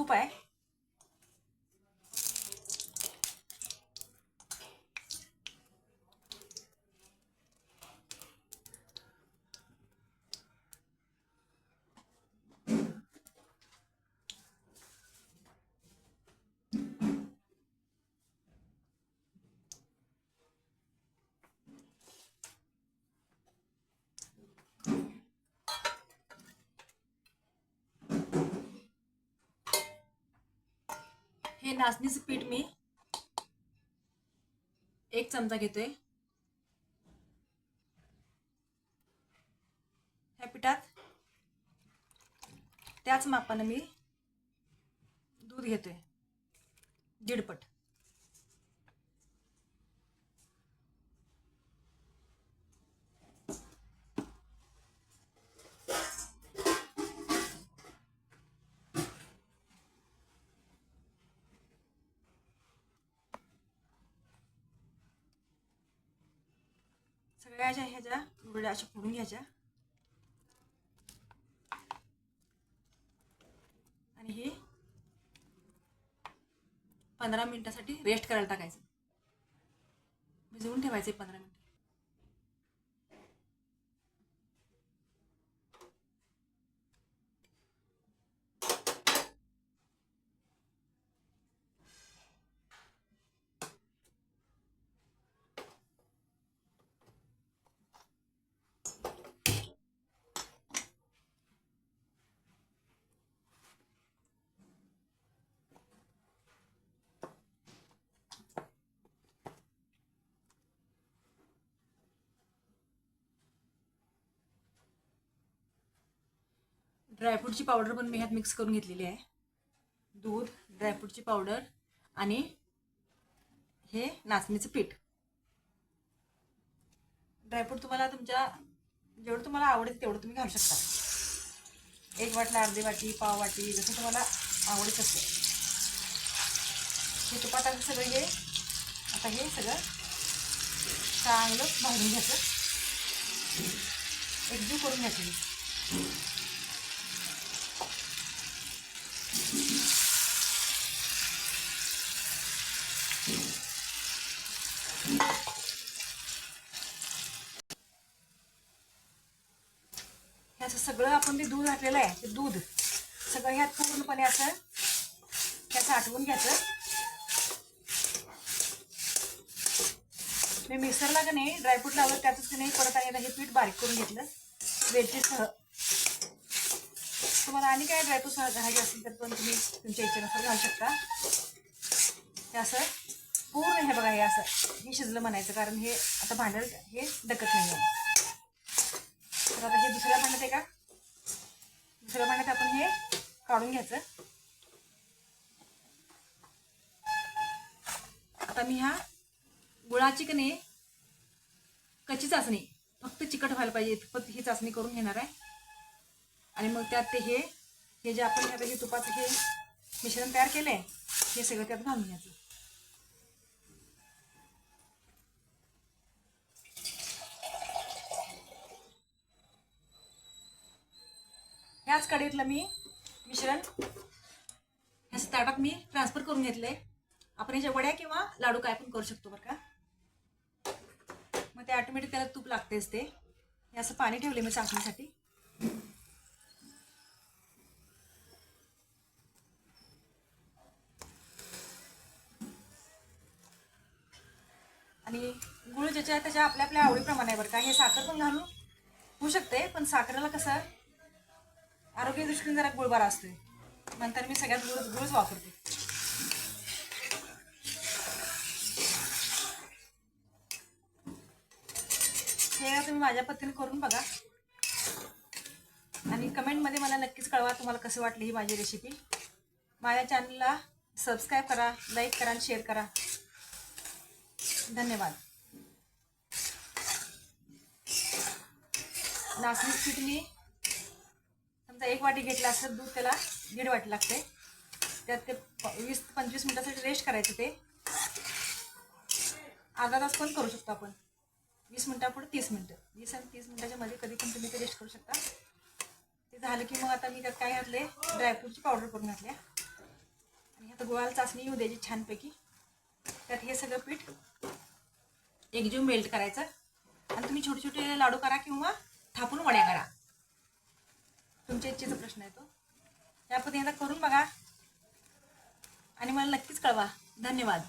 तूप आहे हे नाचणीचं पीठ मी एक चमचा घेतोय. ह्या पिठात त्याच मापानं मी दूध घेतोय. दीडपट. सगळ्या ह्याच्या उघड्या अशा फोडून घ्यायच्या. आणि हे पंधरा मिनिटासाठी रेस्ट करायला टाकायचं. भिजवून ठेवायचे पंधरा मिनिट. ड्रायफ्रूटची पावडर पण मी ह्यात मिक्स करून घेतलेली आहे. दूध ड्रायफ्रूटची पावडर आणि हे नाचणीचं पीठ. ड्रायफ्रूट तुम्हाला तुमच्या जेवढं तुम्हाला आवडेल तेवढं तुम्ही घालू शकता. एक वाटला अर्धी वाटी पाव वाटी जसं तुम्हाला आवडत असतं हे तुपात आता सगळं हे आता हे सगळं चांगलं भाजून घ्यायचं. एकजीव करून घ्यायचं ह्याचं असं सगळं आपण ते दूध घातलेलं आहे ते दूध. सगळं ह्यात पूर्णपणे असं ह्याचं आटवून घ्यायचं. मी मिक्सरला का नाही ड्रायफ्रूट लावलं त्यातच की नाही परत आणि हे पीठ बारीक करून घेतलं. वेलचीसह तुम्हाला आणि काय ड्रायफ्रूट घालायचे असेल तर पण तुम्ही तुमच्या इच्छेनुसार घालू शकता. हे असं. पूर्ण हे बघा हे असं हे शिजलं म्हणायचं कारण हे आता भांड्याला हे डकत नाही आहे तर आता हे दुसऱ्या भांड्यात आहे का? दुसऱ्या भांड्यात आपण हे काढून घ्यायचं. आता मी ह्या गुळाची का नाही कच्ची चाचणी फक्त चिकट व्हायला पाहिजे फक्त ही चाचणी करून घेणार आहे. आणि मग त्यात ते हे हे जे आपण आता हे तुपाचं हे मिश्रण तयार केलं आहे हे सगळं त्यात घालून घ्यायचं. ह्याच कढईतलं मी मिश्रण. ह्याच ताटात मी ट्रान्सफर करून घेतलंय. आपण ह्याच्या वड्या किंवा लाडू काय पण करू शकतो बरं का. मग ते ऑटोमॅटिक त्याला तूप लागतेच ते. हे असं पाणी ठेवले मी चाचणीसाठी आणि गुळ ज्याच्या त्याच्या आपल्या आपल्या आवडीप्रमाणे बरं का. हे साखर पण घालू होऊ शकते पण साखरेला कसं आरोग्य दृष्टीने जरा गुळ बरा असतोय. नंतर मी सगळ्यात गुळ गुळच वापरते. हे तुम्ही माझ्या पद्धतीने करून बघा. आणि कमेंटमध्ये मला नक्कीच कळवा तुम्हाला कसं वाटली ही माझी रेसिपी माझ्या चॅनलला सबस्क्राईब करा लाईक करा आणि शेअर करा. धन्यवाद. नाचणी पीठ मी समजा एक वाटी घेतलं असं दूध त्याला दीड वाटी लागते. त्यात ते वीस पंचवीस मिनिटासाठी रेस्ट करायचं ते. अर्धा तास पण करू शकतो आपण. वीस मिनटापुढे तीस मिनटं. वीस आणि तीस मिनिटाच्या मध्ये कधी पण तुम्ही ते रेस्ट करू शकता. ते झालं की मग आता मी त्यात काय घातले ड्रायफ्रूटची पावडर करून घातल्या आणि आता गुळाला चाचणी येऊ द्यायची छानपैकी. त्यात हे सगळं पीठ एकजीव मेल्ट करायचं. आणि तुम्ही छोटे छोटे लाडू करा किंवा थापून वड्या करा. तुमच्या इच्छेचा प्रश्न आहे तो. त्या पद्धतीने करून बघा. आणि मला नक्कीच कळवा. धन्यवाद.